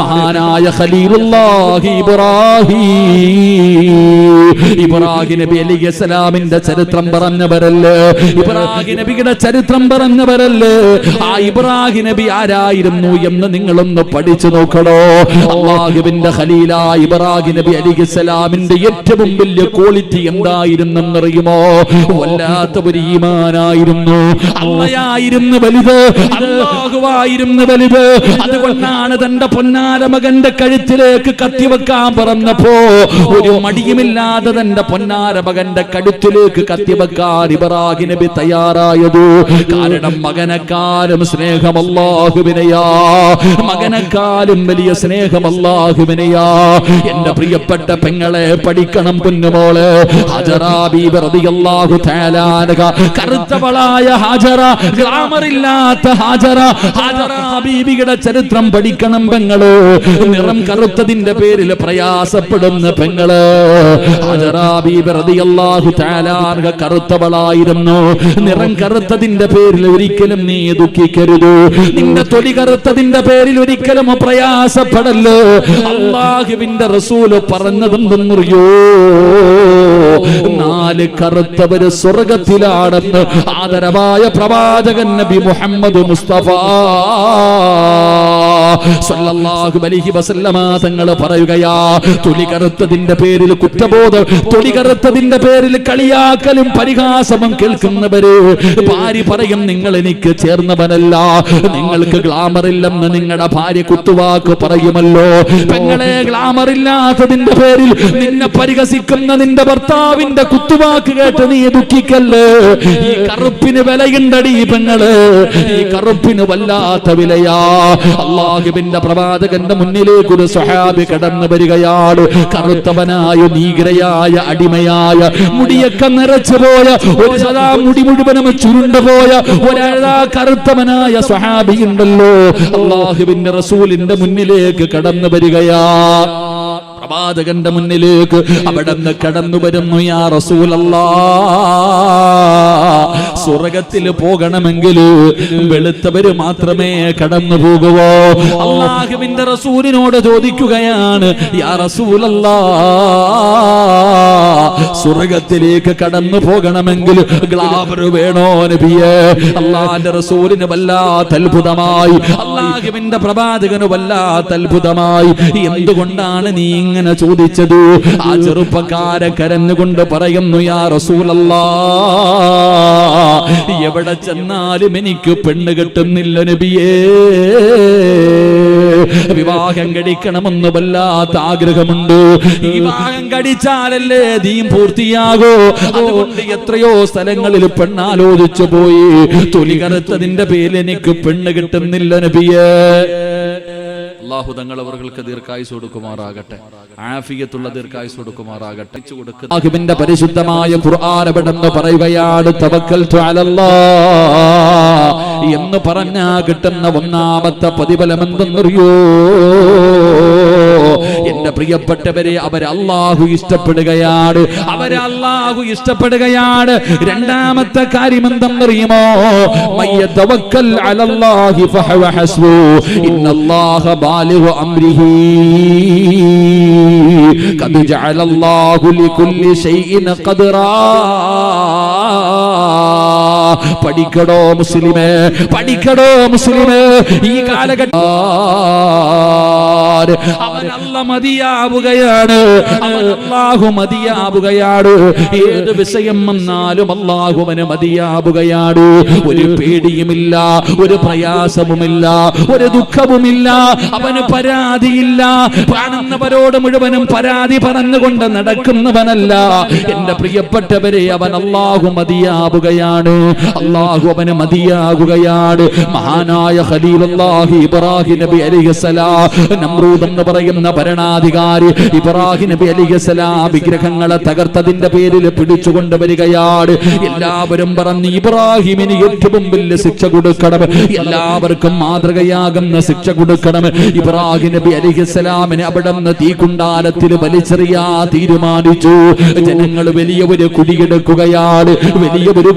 മഹാനായ ഖലീലുല്ലാഹി ഇബ്രാഹിം. ഇബ്രാഹിം നബി അലൈഹി സലാമിന്റെ ചരിത്രം പറഞ്ഞവരല്ലേ? ഇബ്രാഹിം നബിയുടെ ചരിത്രം പറഞ്ഞവരല്ലേ? ആ ഇബ്രാഹിം നബി ആരായിരുന്നു എന്ന് നിങ്ങളൊന്ന് പഠിച്ചു നോക്കണോ? അള്ളാഹുവിന്റെ ഖലീല ഇബ്രാഹിം നബി അലൈഹി സലാമിന്റെ ഏറ്റവും വലിയ ക്വാളിറ്റി എന്തായിരുന്നെന്നറിയുമോ? വല്ലാത്ത ഒരു ഈമാനായിരുന്നു. അള്ളയായിരുന്നു വലുത് അള്ളാഹുവായിരുന്നു വലുത്. അതുകൊണ്ടാണ് തന്റെ പൊന്നാര മകന്റെ കഴുത്തിലേക്ക് കത്തിവെക്കാൻ പറഞ്ഞപ്പോ ഒരു മടിയുമില്ലാതെ തന്റെ പൊന്നാര മകന്റെ കഴുത്തിലേക്ക് കത്തിവെക്കാൻ ഇബ്രാഹിം നബി തയ്യാറായത്. കാരണം മകനെക്കാലും സ്നേഹം അള്ളാഹുവിനെയാ മകനെക്കാളും വലിയ സ്നേഹം അള്ളാഹുവിനെയാ എന്റെ പ്രിയപ്പെട്ട പെങ്ങളെ പഠിക്കണം പൊന്നുമോളെ. കറുത്തവളായ ഹാജറ ഗ്രാമറില്ലാത്ത ഹാജറ. ഹാജറ ബീബിയുടെ ചരിത്രം പഠിക്കണം പെങ്ങൾ. നിറം കറുത്തതിന്റെ പേരിൽ പ്രയാസപ്പെടുന്ന പെങ്ങൾ. കറുത്തവളായിരുന്നു. നിറം കറുത്തതിന്റെ പേരിൽ ഒരിക്കലും നീ ദുഃഖിക്കരുത്. നിന്റെ തൊലി കറുത്തതിന്റെ പേരിൽ ഒരിക്കലും പ്രയാസപ്പെടല്ലോ അള്ളാഹുവിന്റെ റസൂൽ പറഞ്ഞതെന്തെന്നറിയോ? നാല് കറുത്തവര് സ്വർഗത്തിലാണെന്ന് ആദരവായ പ്രവാചകൻ നബി മുഹമ്മദ് മുസ്തഫ സല്ലല്ലാഹു അലൈഹി വസല്ലമ തങ്ങൾ പറയുകയാ തൊലി കറുത്തതിന്റെ പേരിൽ കുറ്റബോധം തൊലി കറുത്തതിന്റെ പേരിൽ കളിയാക്കലും പരിഹാസവും കേൾക്കുന്നവര് ഭാര്യ പറയും നിങ്ങൾ എനിക്ക് ചേർന്നവനല്ല നിങ്ങൾക്ക് ഗ്ലാമർ ഇല്ലെന്ന് നിങ്ങളുടെ ഭാര്യ കുത്തുവാക്ക് പറയുമല്ലോ. പെങ്ങളെ ഗ്ലാമർ ഇല്ലാത്തതിന്റെ പേരിൽ നിന്നെ പരിഹസിക്കുന്ന നിന്റെ ഭർത്താവിന്റെ കുത്തുവാക്ക് കേട്ട് നീ ദുഃഖിക്കല്ലേ? ഈ കറുപ്പിന് വിലയുണ്ടടി പെങ്ങൾ ഈ കറുപ്പിന് വല്ലാത്ത വിലയാ. അള്ളാഹുവിന്റെ പ്രവാചകന്റെ മുന്നിലേക്ക് ഒരു സ്വഹാബി കടന്നു വരികയാണ് കറുത്തവനായ നീഗ്രയായ അടിമയായ മുടിയൊക്കെ നിറച്ചു പോയ ഒരു സദാ മുടി മുഴുവനും ചുരുണ്ടു പോയ ഒരാളാ കറുത്തവനായ സ്വഹാബി ഉണ്ടല്ലോ. അള്ളാഹുവിന്റെ റസൂലിന്റെ മുന്നിലേക്ക് കടന്നു വരികയാ. പ്രവാചകന്റെ മുന്നിലേക്ക് അവിടെ നിന്ന് കടന്നു വരുന്നു യാ റസൂലല്ലാ. സ്വർഗത്തിൽ പോകണമെങ്കിൽ വെളുത്തവര് മാത്രമേ കടന്നു പോകുവോ? അള്ളാഹുവിന്റെ റസൂലിനോട് ചോദിക്കുകയാണ് യാ റസൂലല്ലാ. സ്വർഗത്തിലേക്ക് കടന്നു പോകണമെങ്കിൽ ഗ്ലാബർ വേണോ അള്ളാന്റെ റസൂലിന് വല്ലാത്ത അത്ഭുതമായി. അള്ളാഹുവിന്റെ പ്രവാചകന് വല്ലാത്ത അത്ഭുതമായി. എന്തുകൊണ്ടാണ് നീ ഇങ്ങനെ ചോദിച്ചത്? ആ ചെറുപ്പക്കാരെ കരഞ്ഞുകൊണ്ട് പറയുന്നു യാ റസൂലല്ലാ എവിടെ ചെന്നാലും എനിക്ക് പെണ്ണ് കിട്ടുന്നില്ല നബിയേ. വിവാഹം കഴിക്കണമെന്ന് വല്ലാത്ത ആഗ്രഹമുണ്ട്. വിവാഹം കഴിച്ചാലല്ലേ ദീം പൂർത്തിയാകോ. അതുകൊണ്ട് എത്രയോ സ്ഥലങ്ങളിൽ പെണ്ണാലോചിച്ചു പോയി. തൊലി കറുത്തതിന്റെ പേരിൽ എനിക്ക് പെണ്ണ് കിട്ടുന്നില്ല നബിയേ. അള്ളാഹു തങ്ങൾ അവർക്ക് ദീർഘായുസ് കൊടുക്കുമാറാകട്ടെ. ആഫിയത്തുള്ള ദീർഘായുസ് കൊടുക്കുമാറാകട്ടെ. അള്ളാഹുവിന്റെ പരിശുദ്ധമായ ഖുർആാനപടെന്ന് പറയുകയാണ് തവക്കൽ എന്ന് പറഞ്ഞാ കിട്ടുന്ന ഒന്നാമത്തെ പ്രതിഫലം എന്തെന്നറിയോ എന്റെ പ്രിയപ്പെട്ടവരെ അവരെ അള്ളാഹു ഇഷ്ടപ്പെടുകയാണ്. അവരെ അള്ളാഹു ഇഷ്ടപ്പെടുകയാണ്. രണ്ടാമത്തെ കാര്യം എന്തെന്നറിയുമോ? ഇന്നല്ലാഹ ബാലിഹു അംരിഹി. ഖദ്റാ. പഠിക്കടോ മുസ്ലിമേ പഠിക്കടോ മുസ്ലിമേ. ഈ കാലഘട്ടം അവൻ അല്ല മതിയാവുകയാണ്. അല്ലാഹു മതിയാവുകയാണ്. ഏത് വിഷയം വന്നാലും അല്ലാഹുവന് മതിയാവുകയാണ്. ഒരു പേടിയുമില്ല ഒരു പ്രയാസവുമില്ല ഒരു ദുഃഖവുമില്ല അവന് പരാതിയില്ല. കാണുന്നവരോട് മുഴുവനും പരാതി പറഞ്ഞുകൊണ്ട് നടക്കുന്നവനല്ല. എന്റെ പ്രിയപ്പെട്ടവരെ അവൻ അല്ലാഹു മതിയാവുകയാണ്. അല്ലാഹു അവന് മതിയാകുകയാണ്. മഹാനായ ഖലീലുല്ലാഹി ഇബ്രാഹിം നബി അലൈഹിസ്സലാം നമ്രൂദ് എന്ന് പറയുന്ന ഭരണാധികാരി ഇബ്രാഹിം നബി അലിഖലാം വിഗ്രഹങ്ങളെ തകർത്തതിന്റെ പേരിൽ പിടിച്ചുകൊണ്ട് വരികയാണ്. എല്ലാവരും പറഞ്ഞു ഇബ്രാഹിമിന് ഏറ്റവും വലിയ ശിക്ഷ കൊടുക്കണം. എല്ലാവർക്കും മാതൃകയാകുന്ന ശിക്ഷ കൊടുക്കണം. ഇബ്രാഹിം നബി അലിഖലാമിന് അവിടെ നിന്ന് തീകുണ്ടാലത്തിൽ വലിച്ചെറിയാ തീരുമാനിച്ചു. ജനങ്ങൾ വലിയ ഒരു കുടിയെടുക്കുകയാണ്. വലിയ ഒരു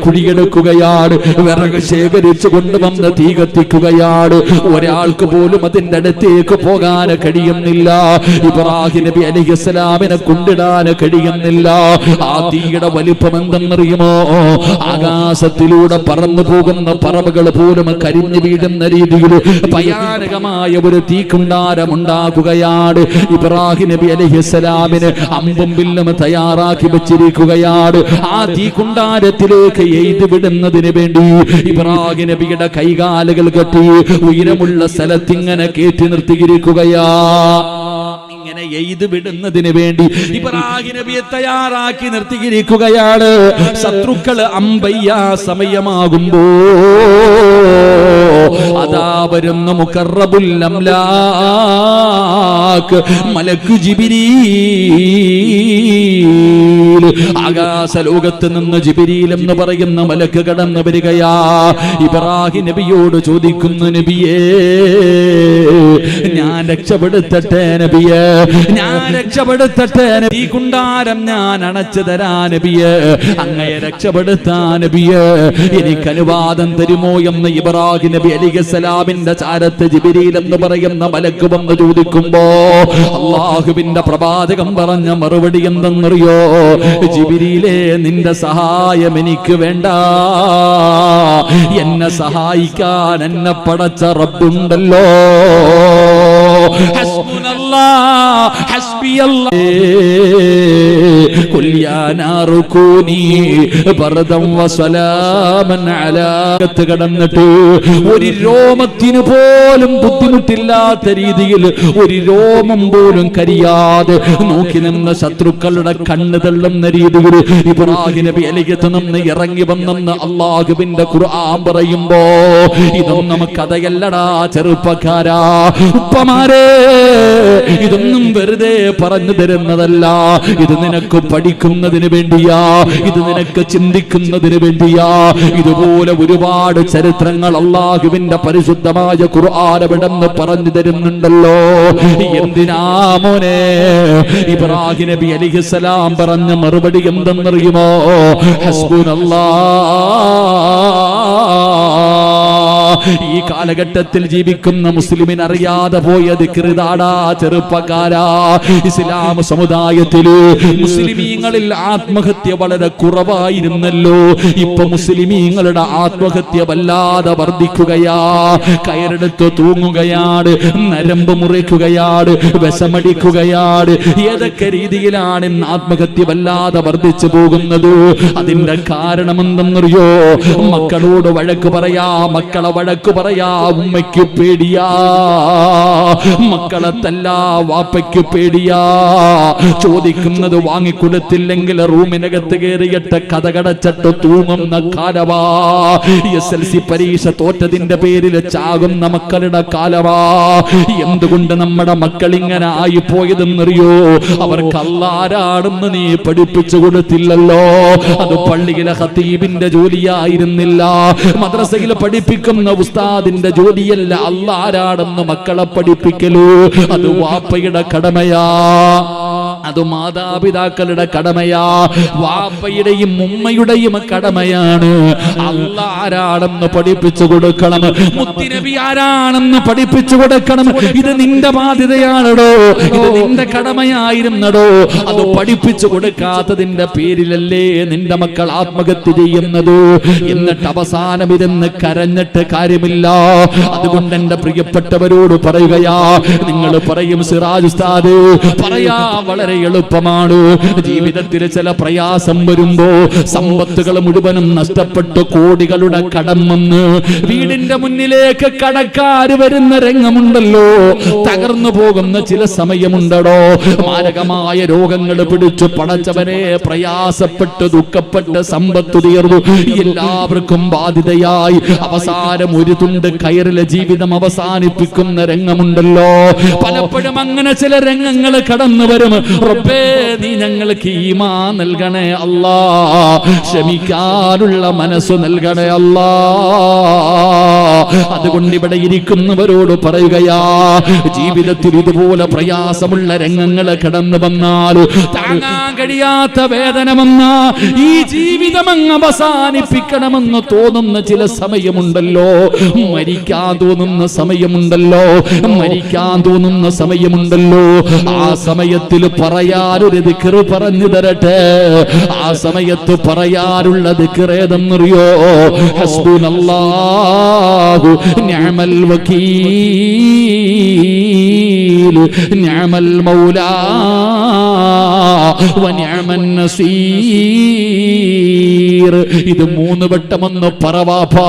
കുടിയെടുക്കുകയാണ് വിറക് ശേഖരിച്ചു കൊണ്ടുവന്ന് തീ കത്തിക്കുകയാണ്. ഒരാൾക്ക് പോലും അതിന്റെ അടുത്തേക്ക് പോകാൻ കഴിയുന്നില്ല. ഇബ്രാഹിം നബി അലിഖലാമിനെ കൊണ്ടിടാൻ കഴിയുന്നില്ല. ആ തീയുടെ വലിപ്പം എന്തെന്നറിയുമോ? ആകാശത്തിലൂടെ പറന്നു പോകുന്ന പറവുകൾ പോലും കരിഞ്ഞു വീഴുന്ന രീതിയിൽ ഭയാനകമായ ഒരു തീക്കുണ്ടാരം ഉണ്ടാകുകയാണ്. ഇബ്രാഹിം നബി അലഹിസ്സലാമിന് അമ്പും വില്ലും തയ്യാറാക്കി വെച്ചിരിക്കുകയാണ്. ആ തീക്കുണ്ടാരത്തിലേക്ക് എയ്ത് വിടുന്നതിന് വേണ്ടി ഇബ്രാഹിം നബിയുടെ കൈകാലുകൾ കെട്ടി ഉയരമുള്ള സ്ഥലത്തിങ്ങനെ കയറ്റി നിർത്തിയിരിക്കുകയാ. ഇങ്ങനെ എയ്ത് വിടുന്നതിന് വേണ്ടി ഇബ്രാഹിം നബിയെ തയ്യാറാക്കി നിർത്തിയിരിക്കുകയാണ്. ശത്രുക്കൾ അമ്പയ്യ സമയമാകുമ്പോ അതാ വരുന്ന മലക്ക് ലോകത്ത് നിന്ന് ജിബിരിയിൽ എന്ന് പറയുന്ന മലക്ക് കടന്നു വരികയാ. ഇബ്രാഹിം നബിയോട് ചോദിക്കുന്നു നബിയേ ഞാൻ രക്ഷപ്പെടുത്തട്ടെ നബിയേ ഞാൻ രക്ഷപ്പെടുത്തട്ടെ നബി. കുണ്ടാരം ഞാൻ അണച്ചു തരാ നബിയേ അങ്ങയെ രക്ഷപ്പെടുത്താ നബിയേ. എനിക്ക് അനുവാദം തരുമോ എന്ന് ഇബ്രാഹിം നബി അലിഖലാമിന്റെ ചാരത്ത് ജിബിരിയിൽ എന്ന് പറയുന്ന മലക്ക് വന്ന് ചോദിക്കുമ്പോ അള്ളാഹുവിന്റെ പ്രവാചകം പറഞ്ഞ മറുപടി എന്തെന്നറിയോ? ജിബിരിയിലെ നിന്റെ സഹായം എനിക്ക് വേണ്ട. എന്നെ സഹായിക്കാൻ എന്നെ പടച്ച റബ്ബുണ്ടല്ലോ. ഹസ്ബുനല്ലാ ഹസ്ബിയല്ലാ. കടന്നിട്ട് ഒരു രോമത്തിന് പോലും ബുദ്ധിമുട്ടില്ലാത്ത രീതിയിൽ ഒരു രോമം പോലും കരിയാതെ നോക്കി നിന്ന ശത്രുക്കളുടെ കണ്ണ് തള്ളുന്ന രീതിയിൽ ഇബ്രാഹിം നബി അലിയത്ത് നിന്ന് ഇറങ്ങി വന്നെന്ന് അള്ളാഹുബിന്റെ ഖുർആൻ പറയുമ്പോ ഇതൊന്നും കഥയല്ലടാ ചെറുപ്പക്കാരാ. ഉപ്പമാരെ ഇതൊന്നും വെറുതെ പറഞ്ഞു തരുന്നതല്ല. ഇത് നിനക്ക് പഠിക്കുന്നതിന് വേണ്ടിയാ ഇത് നിനക്ക് ചിന്തിക്കുന്നതിന് വേണ്ടിയാ. ഇതുപോലെ ഒരുപാട് ചരിത്രങ്ങൾ അള്ളാഹുവിന്റെ പരിശുദ്ധമായ ഖുർആാനവിടെന്ന് പറഞ്ഞു തരുന്നുണ്ടല്ലോ. എന്തിനാ മോനെ? ഇബ്രാഹിം നബി അലിഹിസലാം പറഞ്ഞ മറുപടി എന്തെന്നറിയുമോ? ഹസ്ബുനല്ലാ. ഈ കാലഘട്ടത്തിൽ ജീവിക്കുന്ന മുസ്ലിമിന് അറിയാതെ പോയ ദിക്റിതാടാ ചെറുപ്പക്കാരാ. ഇസ്ലാം സമുദായത്തിൽ മുസ്ലിമീങ്ങളിൽ ആത്മഹത്യ വളരെ കുറവായിരുന്നല്ലോ. ഇപ്പൊ മുസ്ലിമീങ്ങളുടെ ആത്മഹത്യ വല്ലാതെ വർദ്ധിക്കുകയാ. കയറെടുത്ത് തൂങ്ങുകയാണ് നരമ്പ് മുറിക്കുകയാണ് വിഷമടിക്കുകയാണ്. ഏതൊക്കെ രീതിയിലാണ് ഇന്ന് ആത്മഹത്യ വല്ലാതെ വർദ്ധിച്ചു പോകുന്നത്? അതിന്റെ കാരണം എന്തെന്നറിയോ മക്കളോട് വഴക്ക് പറയാ മക്കളെ വഴക്ക് പറയാ ഉമ്മയ്ക്ക് പേടിയാ. മക്കളെ തല്ല വാപ്പയ്ക്ക് പേടിയാ. ചോദിക്കുന്നത് വാങ്ങിക്കൊടുത്തില്ലെങ്കിൽ റൂമിനകത്ത് കയറിയിട്ട് കഥകടച്ചിട്ട് തൂങ്ങുന്ന കാലവാ. എസ് എൽ സി പരീക്ഷ തോറ്റതിന്റെ പേരിൽ ചാകുന്ന മക്കളുടെ കാലവാ. എന്തുകൊണ്ട് നമ്മുടെ മക്കൾ ഇങ്ങനെ ആയി പോയതെന്നറിയോ അവർക്ക് അല്ലാരാണെന്ന് നീ പഠിപ്പിച്ചു കൊടുത്തില്ലല്ലോ. അത് പള്ളിയിലെ ഹത്തീബിന്റെ ജോലിയായിരുന്നില്ല. മദ്രസയിൽ പഠിപ്പിക്കുന്ന ഉസ്താദിന്റെ ജോലിയല്ല. അല്ല ആരാണെന്ന് മക്കളെ പഠിപ്പിക്കലൂ? അത് വാപ്പയുടെ കടമയാ. അത് മാതാപിതാക്കളുടെ കടമയാ. വാപ്പയുടെയും ഉമ്മയുടെയും കടമയാണ്. അല്ല ആരാണെന്ന് പഠിപ്പിച്ചു കൊടുക്കണം. മുത്തിനബി ആരാണെന്ന് പഠിപ്പിച്ചു കൊടുക്കണം. ഇത് നിന്റെ ബാധ്യതയാണടോ. ഇത് നിന്റെ കടമയായിരുന്നടോ. അത് പഠിപ്പിച്ചു കൊടുക്കാത്തതിന്റെ പേരിലല്ലേ നിന്റെ മക്കൾ ആത്മഹത്യ ചെയ്യുന്നത്? എന്നിട്ട് അവസാനം ഇരുന്ന് കരഞ്ഞിട്ട് കാര്യമില്ല. അതുകൊണ്ട് എന്റെ പ്രിയപ്പെട്ടവരോട് പറയുകയാ. നിങ്ങൾ പറയും സിറാജ് ഉസ്താദ് പറയാ വളരെ എളുപ്പമാണ്. ജീവിതത്തിൽ ചില പ്രയാസം വരുമ്പോ സമ്പത്തുകൾ മുഴുവനും നഷ്ടപ്പെട്ടു കോടികളുടെ കടം വന്ന് വീടിന്റെ മുന്നിലേക്ക് കടക്കാർ വരുന്ന രംഗമുണ്ടല്ലോ. തകർന്നു പോകുന്ന ചില സമയമുണ്ടടോ. മാരകമായ രോഗങ്ങൾ പിടിച്ചു പടച്ചവരെ പ്രയാസപ്പെട്ട് ദുഃഖപ്പെട്ട് സമ്പത്ത് തീർന്നു എല്ലാവർക്കും ബാധിതയായി അവസാനം ഒരു തുണ്ട് കയറിലെ ജീവിതം അവസാനിപ്പിക്കുന്ന രംഗമുണ്ടല്ലോ. പലപ്പോഴും അങ്ങനെ ചില രംഗങ്ങൾ കടന്നു വരും. റബ്ബേ നീ ഞങ്ങൾക്ക് ഈമാ നൽകണേ അല്ലാ. ക്ഷമിക്കാനുള്ള മനസ്സ് നൽകണേ അല്ലാ. അതുകൊണ്ട് ഇവിടെ ഇരിക്കുന്നവരോട് പറയുകയാ ജീവിതത്തിൽ ഇതുപോലെ പ്രയാസമുള്ള രംഗങ്ങൾ കടന്നു വന്നാൽ താങ്ങാൻ കഴിയാത്ത വേദന വന്നാ ഈ ജീവിതം അങ്ങ് അവസാനിപ്പിക്കണമെന്ന് തോന്നുന്ന ചില സമയമുണ്ടല്ലോ. മരിക്കാൻ തോന്നുന്ന സമയമുണ്ടല്ലോ. മരിക്കാൻ തോന്നുന്ന സമയമുണ്ടല്ലോ. ആ സമയത്തിൽ പറയാനൊരു ദിക്കറ് പറഞ്ഞു തരട്ടെ. ആ സമയത്ത് പറയാനുള്ള ദിക്കറേതെന്നറിയോ? ഹസ്ബുനല്ലാഹു നിഅമൽ വകീൽ നിഅമൽ മൗലാ വനിഅമൻ ഇത് മൂന്ന് വട്ടമെന്ന് പറവാപ്പാ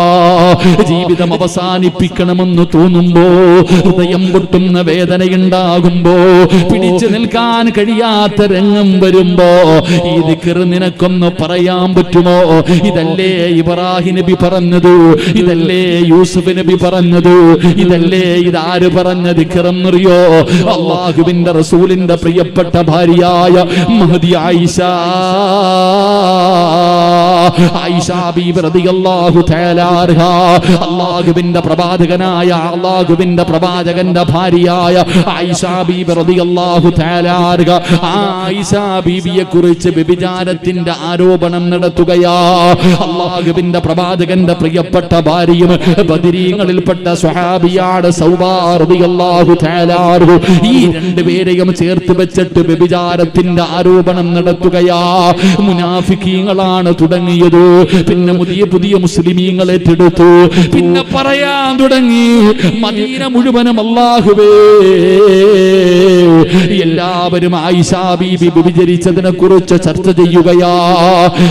ജീവിതം അവസാനിപ്പിക്കണമെന്ന് തോന്നുമ്പോ ഹൃദയം പൊട്ടുന്ന വേദനയുണ്ടാകുമ്പോ പിടിച്ചു നിൽക്കാൻ കഴിയാത്ത രംഗം വരുമ്പോ ഈ ദിക്കറ് നിനക്കൊന്ന് പറയാൻ പറ്റുമോ? ഇതല്ലേ ഇബ്രാഹിം നബി പറഞ്ഞത് ഇതല്ലേ യൂസുഫ് നബി പറഞ്ഞത് ഇതല്ലേ ഇതാര് പറഞ്ഞ ദിക്കറെന്നറിയോ അള്ളാഹുവിന്റെ റസൂലിന്റെ പ്രിയപ്പെട്ട ഭാര്യയായ മഹതി ആയിഷ. അൻഹ. പ്രവാചകനായ അള്ളാഹുവിന്റെ പ്രവാചകന്റെ ഭാര്യയായ ബീബിയെ കുറിച്ച് വ്യഭിചാരത്തിന്റെ ആരോപണം നടത്തുകയാ. അള്ളാഹുവിന്റെ പ്രവാചകന്റെ പ്രിയപ്പെട്ട ഭാര്യയും ബദിരീങ്ങളിൽപ്പെട്ട സ്വഹാബിയാണ് സൗബാ റളിയല്ലാഹു തആല ഈ രണ്ടുപേരെയും ചേർത്ത് വെച്ചിട്ട് വ്യഭിചാരത്തിന്റെ ആരോപണം നടത്തുകയാ. മുനാഫിക്കീങ്ങളാണ് തുടങ്ങിയത് പിന്നെ പുതിയ പുതിയ മുസ്ലിമീങ്ങൾ ഏറ്റെടുത്തു പിന്നെ പറയാൻ തുടങ്ങി. മദീന മുഴുവനും അല്ലാഹുവേ. എല്ലാവരും ആയിഷാ ബീബി വിഭജിച്ചതിനെ കുറിച്ച് ചർച്ച ചെയ്യുകയാ.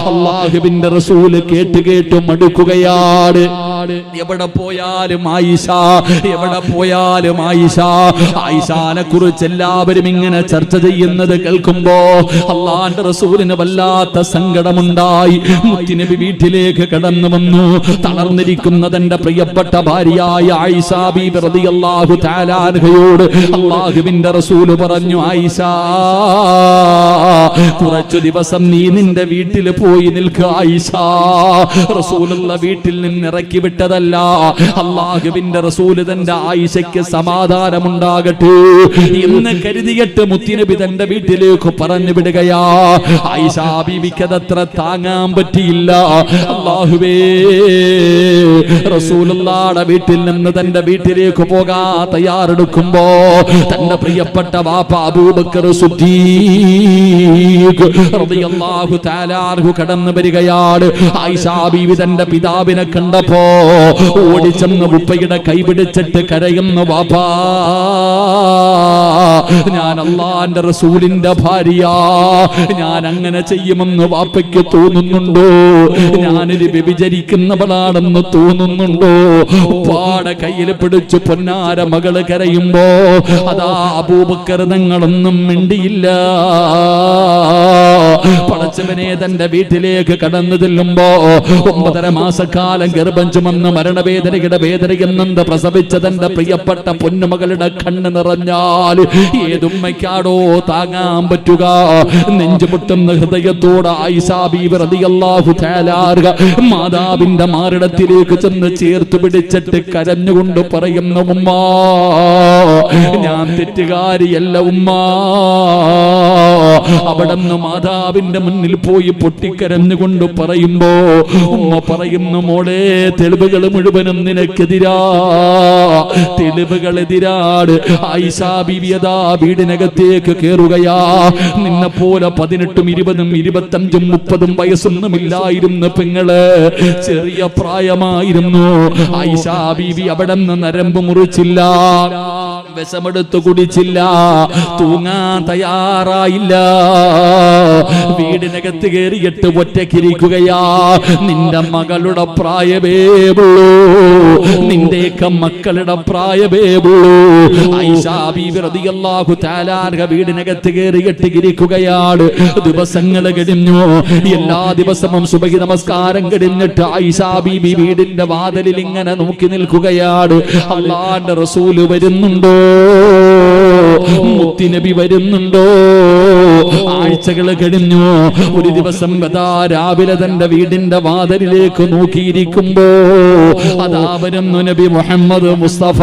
അള്ളാഹുവിന്റെ റസൂൽ കേട്ട് കേട്ട് മടുക്കുകയാണ്. എവിടെ പോയാലും ആയിഷ എവിടെ പോയാലും ആയിഷ. ആയിഷാനെ കുറിച്ച് എല്ലാവരും ഇങ്ങനെ ചർച്ച ചെയ്യുന്നത് കേൾക്കുമ്പോ അള്ളാന്റെ റസൂലിന് വല്ലാത്ത സങ്കടമുണ്ടായി. മുത്തിനബി വീട്ടിലേക്ക് കടന്നു വന്നു. തളർന്നിരിക്കുന്ന തന്റെ പ്രിയപ്പെട്ട ഭാര്യയായ ആയിഷ ബീബി റളിയല്ലാഹു തആല അൻഹയോട് അള്ളാഹുവിന്റെ റസൂൽ പറഞ്ഞു ആയിഷ കുറച്ചു ദിവസം നീ നിന്റെ വീട്ടിൽ പോയി നിൽക്കുക ആയിഷ. റസൂലുള്ള വീട്ടിൽ നിന്ന് ഇറക്കി വിട്ടതല്ല. അള്ളാഹുവിന്റെ റസൂൽ തന്റെ ആയിഷയ്ക്ക് സമാധാനമുണ്ടാകട്ടെ. എന്ന് കരുതിയിട്ട് മുത്തിനബി തന്റെ വീട്ടിലേക്ക് പറഞ്ഞു വിടുകയാ. ആയിഷ ബീവിക്കതത്ര താങ്ങാൻ പറ്റിയില്ല. അള്ളാഹുവേ റസൂലുള്ളാടെ വീട്ടിൽ നിന്ന് തന്റെ വീട്ടിലേക്ക് പോകാ തയ്യാറെടുക്കുമ്പോ തന്റെ പ്രിയപ്പെട്ട വാപ്പ അബൂബക്കർ കടന്നു വരികയാണ്. ആയിഷ ബീവി തന്റെ പിതാവിനെ കണ്ടപ്പോ ഓടിച്ചെന്ന് ഉപ്പയുടെ കൈപിടിച്ചിട്ട് കരയുന്നു വാപ്പാ. ഞാൻ അള്ളാന്റെ റസൂലിന്റെ ഭാര്യ. ഞാൻ അങ്ങനെ ചെയ്യുമെന്ന് വാപ്പയ്ക്ക് തോന്നുന്നുണ്ടോ? ഞാനിത് വ്യഭിചരിക്കുന്നവളാണെന്ന് തോന്നുന്നുണ്ടോ? പാടെ കയ്യിൽ പിടിച്ച് പൊന്നാര മകൾ കരയുമ്പോ അതാ അബൂബക്കർ നിങ്ങളൊന്നും മിണ്ടിയില്ല. പടച്ചവനെ തന്റെ വീട്ടിലേക്ക് കടന്നു ചെല്ലുമ്പോ ഒമ്പതര മാസക്കാലം ഗർഭം ചുമന്ന് മരണവേദനയുടെ വേദനയെന്നെന്ത് പ്രസവിച്ച തന്റെ പ്രിയപ്പെട്ട പൊന്നുമകളുടെ കണ്ണ് നിറഞ്ഞാൽ ഏതുമ്മയ്ക്കാടോ താങ്ങാൻ പറ്റുക? നെഞ്ചുപൊട്ടുന്ന ഹൃദയത്തോട് മാതാവിന്റെ മാറിടത്തിലേക്ക് ചെന്ന് ചേർത്ത് പിടിച്ചിട്ട് കരഞ്ഞുകൊണ്ട് പറയുന്ന ഉമ്മ ഞാൻ തെറ്റുകാരിയല്ല ഉമ്മ. അവിടുന്ന് മാതാവിന്റെ മുന്നിൽ പോയി പൊട്ടിക്കരഞ്ഞുകൊണ്ട് പറയുമ്പോ ഉമ്മ പറയുന്നു മോളെ തെളിവുകൾ മുഴുവനും നിനക്കെതിരാ. തെളിവുകൾ എതിരാട് ആയിഷാ ബീവിയതാ വീടിനകത്തേക്ക് കേറുകയാ. നിന്നെ പോലെ പതിനെട്ടും ഇരുപതും ഇരുപത്തഞ്ചും മുപ്പതും വയസ്സൊന്നും ഇല്ലായിരുന്ന പെങ്ങൾ. ചെറിയ പ്രായമായിരുന്നു. ആയിഷാ ബീവി അവിടെ നിന്ന് നരമ്പ് മുറിച്ചില്ല. വിഷമെടുത്ത് കുടിച്ചില്ല. തൂങ്ങാൻ തയ്യാറായില്ല വീടിനകത്ത് കയറിയിട്ട് ഒറ്റക്കിരിക്കുകയാ. നിന്റെ മകളുടെ പ്രായമേ ഉള്ളൂ. നിന്റെയൊക്കെ മക്കളുടെ പ്രായമേ ഉള്ളൂ. ഐഷാ ബീബി വീടിനകത്ത് കയറിയിട്ട് ഇരിക്കുകയാണ് ദിവസങ്ങൾ കഴിഞ്ഞു. എല്ലാ ദിവസവും സുബഹി നമസ്കാരം കഴിഞ്ഞിട്ട് ഐഷാ ബീബി വീടിന്റെ വാതിലിൽ ഇങ്ങനെ നോക്കി നിൽക്കുകയാണ്. അള്ളാന്റെ റസൂൽ വരുന്നുണ്ടോ? മുത്തിനബി വരുന്നുണ്ടോ? ആഴ്ചകൾ കഴിഞ്ഞു. ഒരു ദിവസം കഥാ രാവിലെ തന്റെ വീടിന്റെ വാതിലിലേക്ക് നോക്കിയിരിക്കുമ്പോ അതാ വരുന്നു നബി മുഹമ്മദ് മുസ്തഫ.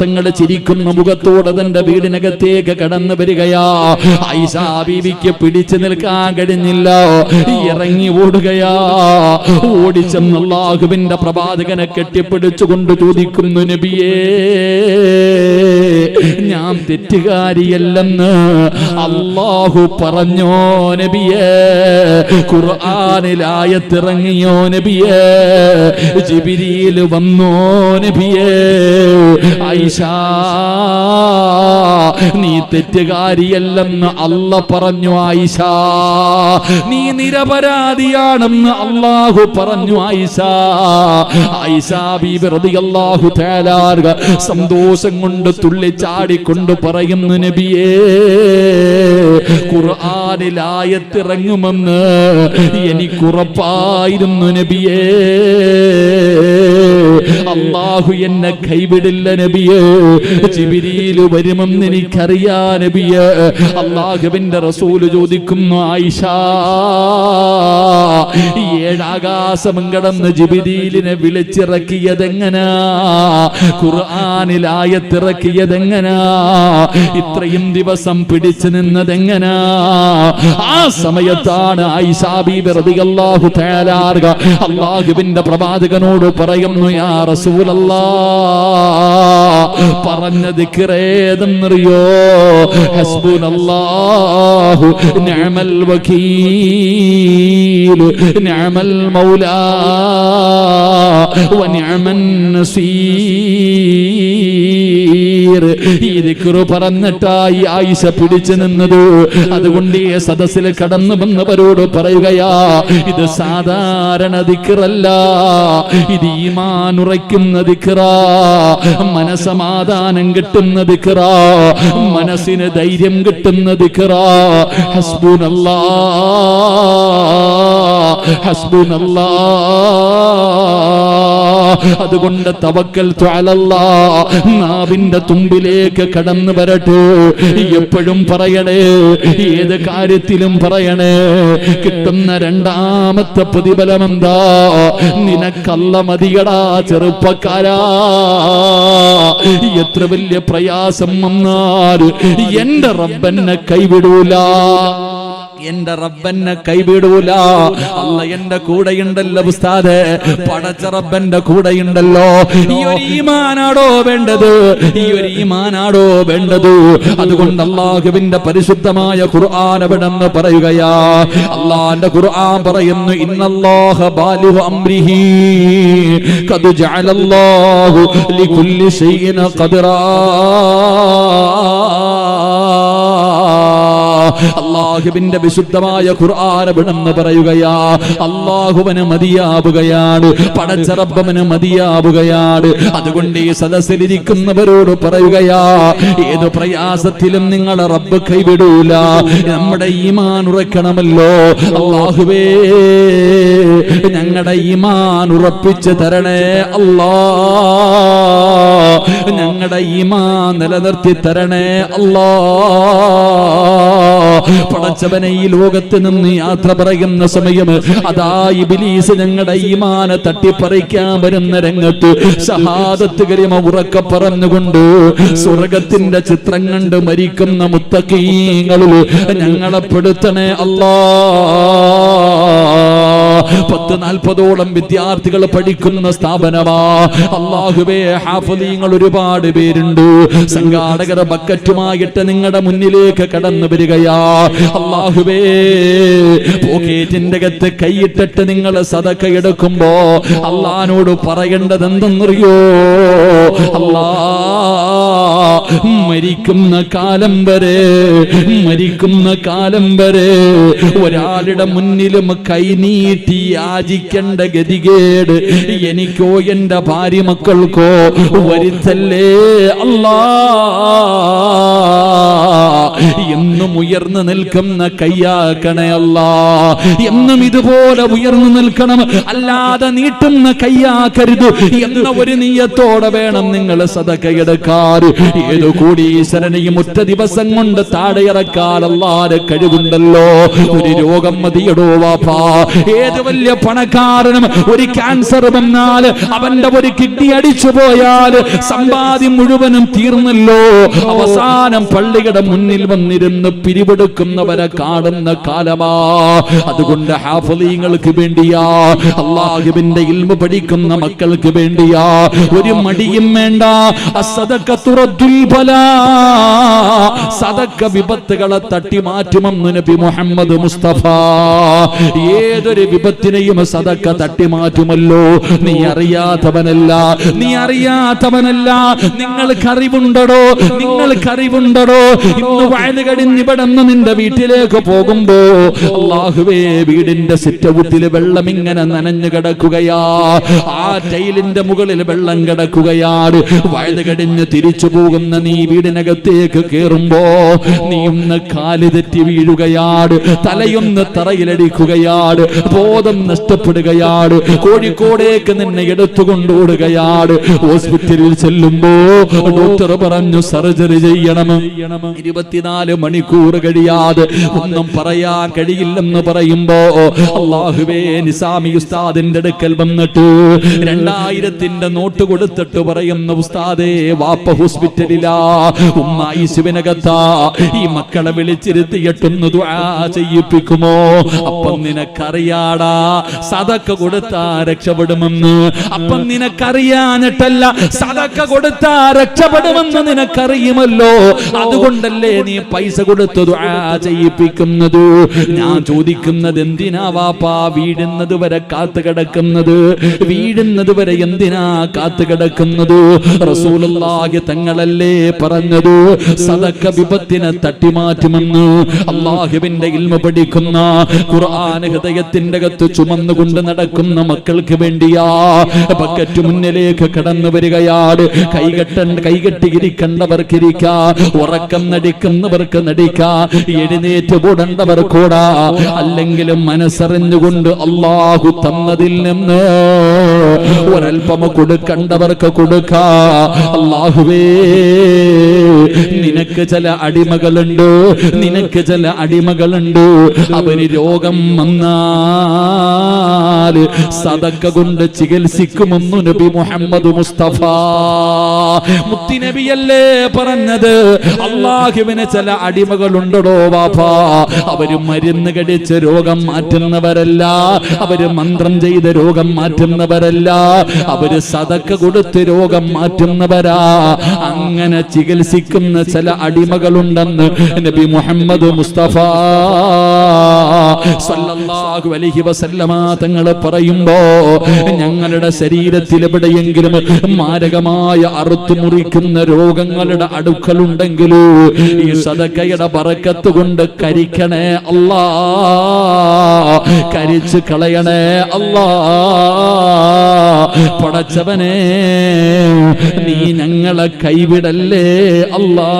തങ്ങൾ ചിരിക്കുന്ന മുഖത്തോടെ തന്റെ വീടിനകത്തേക്ക് കടന്നു വരികയാ. ഐഷാ ബീവിക്ക് പിടിച്ചു നിൽക്കാൻ കഴിഞ്ഞില്ല. ഇറങ്ങി ഓടുകയാ. ഓടിച്ചെന്ന് അള്ളാഹുവിന്റെ പ്രവാചകനെ കെട്ടിപ്പിടിച്ചുകൊണ്ട് ചോദിക്കുന്നു നബിയേ ഞാൻ തെറ്റുകാരിയല്ലെന്ന് അള്ളാഹു പറഞ്ഞോ നബിയേ? ഖുർആാനിലായത്തിറങ്ങിയോ നബിയേ? ജിബിരിയിൽ വന്നോ? നബിയേ നീ തെറ്റുകാരിയല്ലെന്ന് അല്ല പറഞ്ഞു ആയിഷ. നീ നിരപരാധിയാണെന്ന് അള്ളാഹു പറഞ്ഞു ആയിഷ. ആയിഷ റളിയല്ലാഹു സന്തോഷം കൊണ്ട് തുള്ളി ചാടിക്കൊണ്ട് പറയുന്നു നബിയേ ഖുർആാനിലായത്തിറങ്ങുമെന്ന് എനിക്കുറപ്പായിരുന്നു നബിയേ. അള്ളാഹു എന്നെ കൈവിടില്ല നബിയേ. ജിബിരിയിൽ വരുമെന്ന് എനിക്കറിയാ നബിയേ. അള്ളാഹുവിന്റെ റസൂൽ ചോദിക്കുന്നു ആയിഷ ഏഴാകാശം കടന്ന് ജിബിരിയിലിനെ വിളിച്ചിറക്കിയതെങ്ങനാ? ഖുർആാനിലായത്തിറക്കിയതെങ്ങനാ ഇത്രയും ദിവസം പിടിച്ചു നിന്നതെങ്ങനാ? ആ സമയത്താണ് ആയിഷാബീബി റളിയല്ലാഹു തആല അള്ളാഹുവിന്റെ പ്രവാചകനോട് പറയുന്നു യാ റസൂലല്ലാ പറഞ്ഞ ദിക്റേതെന്നറിയോ ഹസ്ബുനല്ലാഹു നിഅമൽ വകീൽ നിഅമൽ മൗലാ നസീർ ഈ പറഞ്ഞിട്ടായി ആയിഷ പിടിച്ചു നിന്നത്. അതുകൊണ്ട് സദസ്സിൽ കടന്നു വന്നവരോട് പറയുകയാ ഇത് സാധാരണ ദിക്റല്ല. ഇത് ഈമാൻ ഉറയ്ക്കുന്ന ദിക്റാ. മനസമാധാനം കിട്ടുന്ന ദിക്റാ. മനസ്സിന് ധൈര്യം കിട്ടുന്ന ദിക്റാ. ഹസ്ബുനല്ലാ. ഹസ്ബുനല്ലാ. അതുകൊണ്ട് തവക്കൽ നാവിന്റെ തുമ്പിലേക്ക് കടന്നു വരട്ടെ. എപ്പോഴും പറയണേ ഏത് കാര്യത്തിലും പറയണേ കിട്ടുന്ന രണ്ടാമത്തെ പ്രതിഫലം എന്താ? നിനക്കല്ല മതിയടാ ചെറുപ്പക്കാരാ. എത്ര വലിയ പ്രയാസം വന്നാൽ എന്റെ റബ്ബന്നെ കൈവിടൂല. എന്റെ റബ്ബന്നെ കൈവിടൂല. അല്ല എന്റെ കൂടെയുണ്ടല്ലോ ഉസ്താദ്. പടച്ച റബ്ബന്റെ കൂടെയുണ്ടല്ലോ. ഈ ഒരു ഈമാനാടോ വേണ്ടത്? ഈ ഒരു ഈമാനാടോ വേണ്ടത്? അതുകൊണ്ട് അള്ളാഹുവിന്റെ പരിശുദ്ധമായ ഖുർആൻ എവിടെന്ന് പറയുകയാ. അള്ളാന്റെ ഖുർആൻ പറയുന്നു ഇന്നല്ലാഹ ബാലിഹു അംരിഹി ഖദ് ജഅലല്ലാഹു ലികുല്ലി ഷൈഇൻ ഖദറാ. അള്ളാഹുവിന്റെ വിശുദ്ധമായ ഖുർആാനവിടെന്ന് പറയുകയാ. അള്ളാഹുവന് മതിയാവുകയാണ്. പടച്ചറബവന് മതിയാവുകയാണ്. അതുകൊണ്ട് ഈ സദസ്സിലിരിക്കുന്നവരോട് പറയുകയാ ഏത് പ്രയാസത്തിലും നിങ്ങൾ റബ്ബ് കൈവിടൂല. നമ്മുടെ ഈമാൻ ഉറക്കണമല്ലോ. അള്ളാഹുവേ ഞങ്ങളുടെ ഈമാൻ ഉറപ്പിച്ച് തരണേ അല്ലാ. ഞങ്ങളുടെ ഈമാൻ നിലനിർത്തി തരണേ അല്ലാ. പടച്ചവനെ ഈ ലോകത്ത് നിന്ന് യാത്ര പറയുന്ന സമയം അതാ ഇബിലീസ് ഞങ്ങളുടെ ഈമാനെ തട്ടിപ്പറിക്കാൻ വരുന്ന രംഗത്ത് ഷഹാദത്ത് കരിമ ഉറക്ക പറഞ്ഞുകൊണ്ട് സ്വർഗത്തിന്റെ ചിത്രം കണ്ട് മരിക്കുന്ന മുത്തക്കീങ്ങളിൽ ഞങ്ങളെ പെടുത്തണേ അല്ലാ. പത്ത് നാൽപ്പതോളം വിദ്യാർത്ഥികൾ പഠിക്കുന്ന സ്ഥാപനമാ. അള്ളാഹുബേ ഹാഫലീങ്ങൾ ഒരുപാട് പേരുണ്ട്. സംഘാടകർ ബക്കറ്റുമായിട്ട് നിങ്ങളുടെ മുന്നിലേക്ക് കടന്നു വരികയാ. അള്ളാഹുവേ അകത്ത് കൈയിട്ടിട്ട് നിങ്ങൾ സതക്ക എടുക്കുമ്പോ അള്ളഹാനോട് പറയേണ്ടത് എന്തെന്നറിയോ അള്ളാ മരിക്കുന്ന കാലം വരെ മരിക്കുന്ന കാലം വരെ ഒരാളുടെ മുന്നിലും കൈനീട്ടി യാചിക്കേണ്ട ഗതികേട് എനിക്കോ എന്റെ ഭാര്യ മക്കൾക്കോ വരുത്തല്ലേ? അല്ലാ എന്നും ഉയർന്നു നിൽക്കുന്ന കയ്യാക്കണേ അല്ല. എന്നും ഇതുപോലെ ഉയർന്നു നിൽക്കണം. അല്ലാതെ നീട്ടുന്ന കയ്യാക്കരുത് എന്ന ഒരു നീയത്തോടെ വേണം നിങ്ങൾ സതക്കയെടുക്കാൻ ഏതു കൂടീശ്വരനെയും ഒറ്റ ദിവസം കൊണ്ട് അല്ലാതെ കഴിവുണ്ടല്ലോ. ഒരു രോഗം മതിയടോ വാപ്പാ. ഏത് വലിയ പണക്കാരനും ഒരു ക്യാൻസർ വന്നാൽ അവന്റെ ഒരു കിഡ്നി അടിച്ചു പോയാൽ സമ്പാദ്യം മുഴുവനും തീർന്നല്ലോ. അവസാനം പള്ളിയുടെ മുന്നിൽ വന്നിരുന്ന് പിരിവെടുക്കുന്നവരെ കാണുന്ന കാലമാ. അതുകൊണ്ട് ഹാഫലീങ്ങൾക്ക് വേണ്ടിയാ അള്ളാഹുവിന്റെ ഇൽമ പഠിക്കുന്ന മക്കൾക്ക് വേണ്ടിയാ. ഒരു മടിയും വേണ്ട. സദക്ക വിപത്തുകളെ തട്ടി മാറ്റുമെന്ന് നബി മുഹമ്മദ് മുസ്തഫ. ഏതൊരു വിപത്തിനെയും സദക്ക തട്ടി മാറ്റുമല്ലോ നീ അറിയാത്തവനല്ല നീ അറിയാത്തവനല്ല. നിങ്ങൾക്ക് അറിവുണ്ടടോ നിങ്ങൾക്ക് അറിവുണ്ടടോ ഇന്ന് നിന്റെ വീട്ടിലേക്ക് പോകുമ്പോ അള്ളാഹുവേ വീടിന്റെ സിറ്റൗട്ടിൽ വെള്ളം ഇങ്ങനെ നനഞ്ഞു കിടക്കുകയാ. ആ ടൈലിന്റെ മുകളിൽ വെള്ളം കിടക്കുകയാണ്. വയൽ കഴിഞ്ഞ് തിരിച്ചു പോകുന്ന നീ വീടിനകത്തേക്ക് കയറുമ്പോ നീ ഒന്ന് കാൽ തെറ്റി വീഴുകയാണ്. തലയൊന്ന് തറയിലടിക്കുകയാണ്. ബോധം നഷ്ടപ്പെടുകയാണ്. കോഴിക്കോടേക്ക് നിന്നെ എടുത്തുകൊണ്ടോടുകയാണ് ഹോസ്പിറ്റലിൽ ചെല്ലുമ്പോ ഡോക്ടർ പറഞ്ഞു സർജറി ചെയ്യണം. ഇരുപത്തിനാല് മണിക്കൂർ കഴിയാതെ ഒന്നും പറയാൻ കഴിയില്ലെന്ന് പറയുമ്പോ അള്ളാഹുവേ നിസാമി ഉസ്താദിന്റെ അടുക്കൽ വന്നിട്ട് രണ്ടായിരത്തിന്റെ നോട്ട് കൊടുത്തിട്ട് പറയുന്ന ഉസ്താദേ വാപ്പ ഹോസ്പിറ്റലിലാ ഉമ്മ ഐശുവിനകത്താ ഈ മക്കളെ വിളിച്ചിരുത്തിയിട്ടൊന്ന് ചെയ്യിപ്പിക്കുമോ? അപ്പം നിനക്കറിയാടാ സതക്ക കൊടുത്താ രക്ഷപ്പെടുമെന്ന്. അപ്പം നിനക്കറിയാനിട്ടല്ല സതക്ക കൊടുത്താ രക്ഷപ്പെടുമെന്ന് നിനക്കറിയുമല്ലോ. അതുകൊണ്ടല്ലേ നീ പൈസ കൊടുത്ത് ചെയ്യിപ്പിക്കുന്നത്? ഞാൻ ചോദിക്കുന്നത് എന്തിനാ വാപ്പാ വീഴുന്നത് വരെ കാത്തു കിടക്കുന്നത്? വീഴുന്നത് വരെ എന്തിനാ കാത്തു കിടക്കുന്നത്? റസൂലുള്ളാഹി തങ്ങളല്ലേ പറഞ്ഞത്? സദക്ക വിപത്തിനെ തട്ടിമാറ്റുമെന്ന് അള്ളാഹുവിന്റെ ഇൽമ പഠിക്കുന്ന ഖുർആൻ ഹൃദയത്തിന്റെ അകത്ത് ചുമന്നുകൊണ്ട് നടക്കുന്ന മക്കൾക്ക് വേണ്ടിയാ ബക്കറ്റ് മുന്നിലേക്ക് കടന്നു വരികയാണ്. കൈകെട്ട കൈകെട്ടിയിരിക്കേണ്ടവർക്ക് ഇരിക്കാ ഉറക്കം നടിക്കുന്നവർക്ക് നടിക്ക. എഴുന്നേറ്റ് കൂടേണ്ടവർ കൂടാ. അല്ലെങ്കിലും മനസ്സറിഞ്ഞുകൊണ്ട് അള്ളാഹു തന്നതിൽ നിന്ന് ഒരൽപ്പം കൊടുക്കണ്ടവർക്ക് കൊടുക്ക. അള്ളാഹുവേ നിനക്ക് ചില അടിമകളുണ്ട്. നിനക്ക് ചില അടിമകളുണ്ട്. അവന് രോഗം വന്നാൽ സദക്ക കൊണ്ട് ചികിത്സിക്കുമെന്നു നബി മുഹമ്മദ് മുസ്തഫ. മുത്തിനബിയല്ലേ പറഞ്ഞത്? അള്ളാഹുവിന് ചില അടിമകളുണ്ടോ ബാപ്പാ. അവർ മരുന്ന് കടിച്ച് രോഗം മാറ്റുന്നവരല്ല. അവർ മന്ത്രം ചെയ്ത് രോഗം മാറ്റുന്നവരല്ല. അവർ സതക്ക കൊടുത്ത് രോഗം മാറ്റുന്നവരാ. അങ്ങനെ ചികിത്സിക്കുന്ന ചില അടിമകളുണ്ടെന്ന് നബി മുഹമ്മദ് മുസ്തഫ. സല്ലല്ലാഹു അലൈഹി വസല്ലമ തങ്ങൾ പറയുമ്പോ ഞങ്ങളുടെ ശരീരത്തിൽ എവിടെയെങ്കിലും മാരകമായ അറുത്തു മുറിക്കുന്ന രോഗങ്ങളുടെ അടുക്കലുണ്ടെങ്കിലോ ഈ സദക്കയുടെ പറക്കത്ത് കൊണ്ട് കരിക്കണേ അല്ലാ. കരിച്ചു കളയണേ അല്ലാ. പടച്ചവനെ നീ ഞങ്ങളെ കൈവിടല്ലേ അല്ലാ.